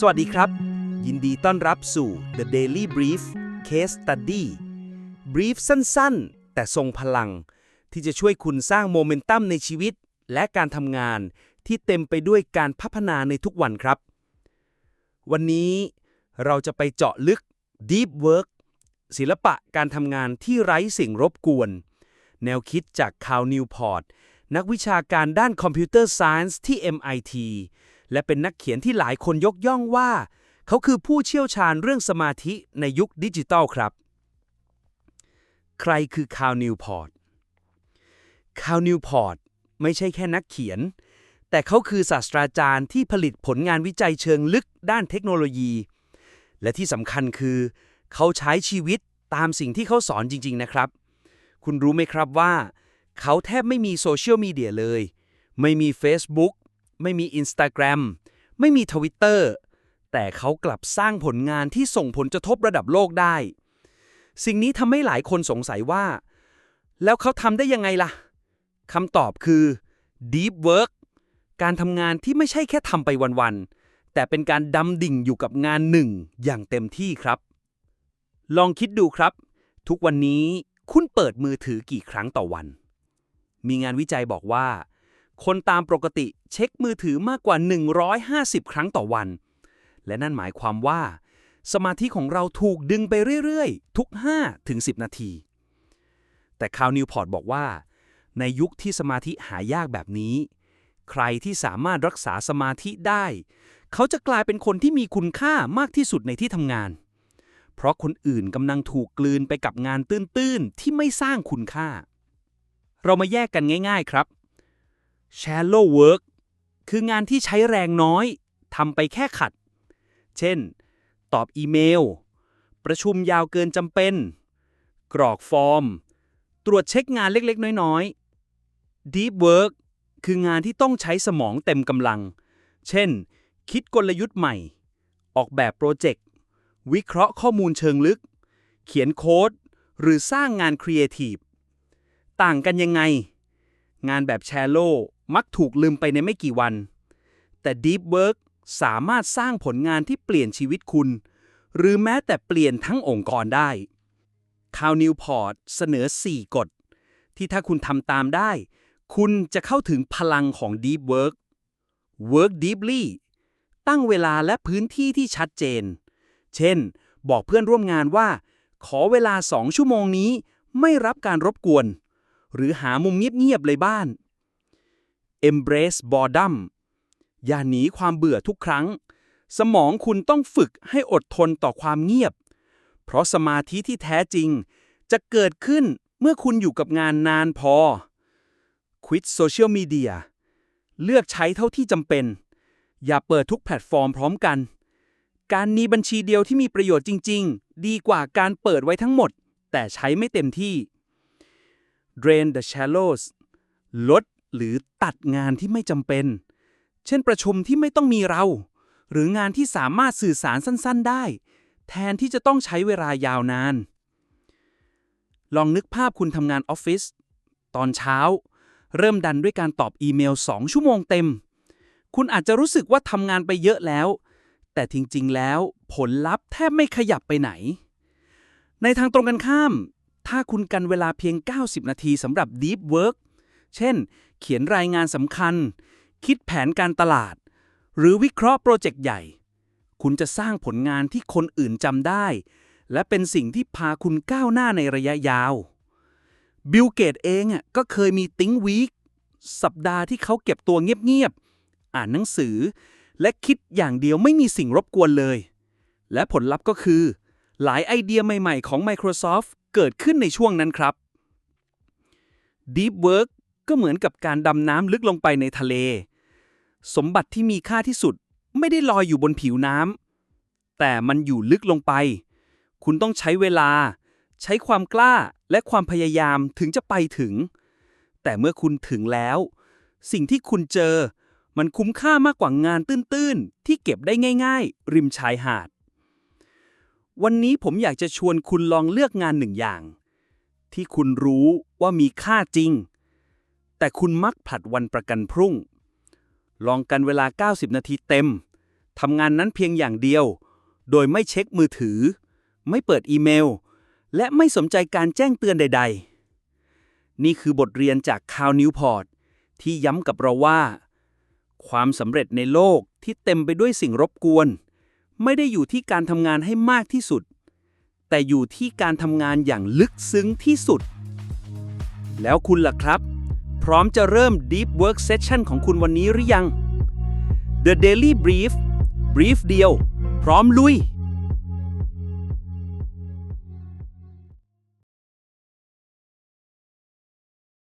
สวัสดีครับ ยินดีต้อนรับสู่ The Daily Brief Case Study Brief สั้นๆ แต่ทรงพลัง ที่จะช่วยคุณสร้างโมเมนตัมในชีวิต และการทำงานที่เต็มไปด้วยการพัฒนาในทุกวันครับ วันนี้เราจะไปเจาะลึก Deep Work ศิลปะการทำงานที่ไร้สิ่งรบกวน แนวคิดจากคาวนิวพอร์ตนักวิชาการด้านคอมพิวเตอร์ไซน์ที่ MIT และเป็นนักเขียนที่หลายคนยกย่องว่า เขาคือผู้เชี่ยวชาญเรื่องสมาธิในยุคดิจิทัลครับ ใครคือคาวนิวพอร์ตคาวนิวพอร์ตไม่ใช่แค่นักเขียน แต่เขาคือศาสตราจารย์ที่ผลิตผลงานวิจัยเชิงลึกด้านเทคโนโลยี และที่สำคัญคือ เขาใช้ชีวิตตามสิ่งที่เขาสอนจริง ๆ นะครับ คุณรู้ไหมครับว่า เขาแทบไม่มีโซเชียลมีเดียเลย ไม่มี Facebook ไม่มี Instagram ไม่มี Twitter แต่เขากลับสร้างผลงานที่ส่งผลกระทบระดับโลกได้ สิ่งนี้ทำให้หลายคนสงสัยว่า แล้วเขาทำได้ยังไงล่ะคำตอบคือ Deep Work การทำงานที่ไม่ใช่แค่ทำไปวันๆ แต่เป็นการดำดิ่งอยู่กับงานหนึ่งอย่างเต็มที่ครับ ลองคิดดูครับ ทุกวันนี้คุณเปิดมือถือกี่ครั้งต่อวัน มีงานวิจัยบอกว่า คนตามปกติเช็คมือถือมากกว่า 150 ครั้งต่อวัน และนั่นหมายความว่า สมาธิของเราถูกดึงไปเรื่อยๆ ทุก 5 ถึง 10 นาที แต่คาวนิวพอร์ตบอกว่า ในยุคที่สมาธิหายากแบบนี้ ใครที่สามารถรักษาสมาธิได้ เขาจะกลายเป็นคนที่มีคุณค่ามากที่สุดในที่ทำงาน เพราะคนอื่นกำลังถูกกลืนไปกับงานตื้นๆ ที่ไม่สร้างคุณค่า เรามาแยกกันง่าย ๆ ครับ shallow work คืองานที่ใช้แรงน้อยทำไปแค่ขัด เช่น ตอบอีเมล ประชุมยาวเกินจำเป็น กรอกฟอร์ม ตรวจเช็คงานเล็กๆ น้อยๆ deep work คืองานที่ต้องใช้สมองเต็มกำลัง เช่น คิดกลยุทธ์ใหม่ ออกแบบโปรเจกต์ วิเคราะห์ข้อมูลเชิงลึก เขียนโค้ด หรือสร้างงานครีเอทีฟ ต่างกันยังไง งานแบบแชโล มักถูกลืมไปในไม่กี่วัน แต่ Deep Work สามารถสร้างผลงานที่เปลี่ยนชีวิตคุณ หรือแม้แต่เปลี่ยนทั้งองค์กรได้คาวนิวพอร์ตเสนอ 4 กฎ ที่ถ้าคุณทำตามได้ คุณจะเข้าถึงพลังของ Deep Work Work deeply ตั้งเวลาและพื้นที่ที่ชัดเจน เช่น บอกเพื่อนร่วมงานว่า ขอเวลา 2 ชั่วโมงนี้ไม่รับการรบกวน หรือหามุมเงียบๆเลยบ้าน Embrace boredom อย่าหนีความเบื่อทุกครั้ง สมองคุณต้องฝึกให้อดทนต่อความเงียบ เพราะสมาธิที่แท้จริง จะเกิดขึ้นเมื่อคุณอยู่กับงานนานพอ Quit social media เลือกใช้เท่าที่จำเป็น อย่าเปิดทุกแพลตฟอร์มพร้อมกัน การมีบัญชีเดียวที่มีประโยชน์จริง ๆ ดีกว่าการเปิดไว้ทั้งหมด แต่ใช้ไม่เต็มที่ Drain the shallows ลด หรือตัดงานที่ไม่จำเป็น เช่นประชุมที่ไม่ต้องมีเรา หรืองานที่สามารถสื่อสารสั้น ๆ ได้ แทนที่จะต้องใช้เวลายาวนาน ลองนึกภาพคุณทำงานออฟฟิศตอนเช้า เริ่มดันด้วยการตอบอีเมล 2 ชั่วโมงเต็ม คุณอาจจะรู้สึกว่าทำงานไปเยอะแล้ว แต่จริง ๆ แล้วผลลัพธ์แทบไม่ขยับไปไหน ในทางตรงกันข้าม ถ้าคุณกันเวลาเพียง 90 นาทีสำหรับ Deep Work เช่น เขียนรายงานสำคัญ คิดแผนการตลาด หรือวิเคราะห์โปรเจกต์ใหญ่ คุณจะสร้างผลงานที่คนอื่นจำได้ และเป็นสิ่งที่พาคุณก้าวหน้าในระยะยาวบิลเกตเองก็เคยมีติ้งวีคสัปดาห์ที่เขาเก็บตัวเงียบๆ อ่านหนังสือ และคิดอย่างเดียวไม่มีสิ่งรบกวนเลย และผลลัพธ์ก็คือ หลายไอเดียใหม่ๆ ของ Microsoft เกิดขึ้นในช่วงนั้นครับ Deep Work ก็เหมือนกับการดำน้ำลึกลงไปในทะเล สมบัติที่มีค่าที่สุดไม่ได้ลอยอยู่บนผิวน้ำแต่มันอยู่ลึกลงไป คุณต้องใช้เวลา ใช้ความกล้าและความพยายามถึงจะไปถึง แต่เมื่อคุณถึงแล้ว สิ่งที่คุณเจอ มันคุ้มค่ามากกว่างานตื้นๆ ที่เก็บได้ง่าย ๆ ริมชายหาด วันนี้ผมอยากจะชวนคุณลองเลือกงานหนึ่งอย่าง ที่คุณรู้ว่ามีค่าจริง แต่คุณมักผลัดวันประกันพรุ่ง ลองกันเวลา 90 นาทีเต็ม ทำงานนั้นเพียงอย่างเดียว โดยไม่เช็คมือถือ ไม่เปิดอีเมล และไม่สนใจการแจ้งเตือนใด ๆ นี่คือบทเรียนจากคาวนิวพอร์ตที่ย้ำกับเราว่า ความสำเร็จในโลกที่เต็มไปด้วยสิ่งรบกวน ไม่ได้อยู่ที่การทำงานให้มากที่สุด แต่อยู่ที่การทำงานอย่างลึกซึ้งที่สุด แล้วคุณล่ะครับ พร้อมจะเริ่ม Deep Work Session ของคุณวันนี้หรือยัง The Daily Brief Brief เดียว พร้อมลุย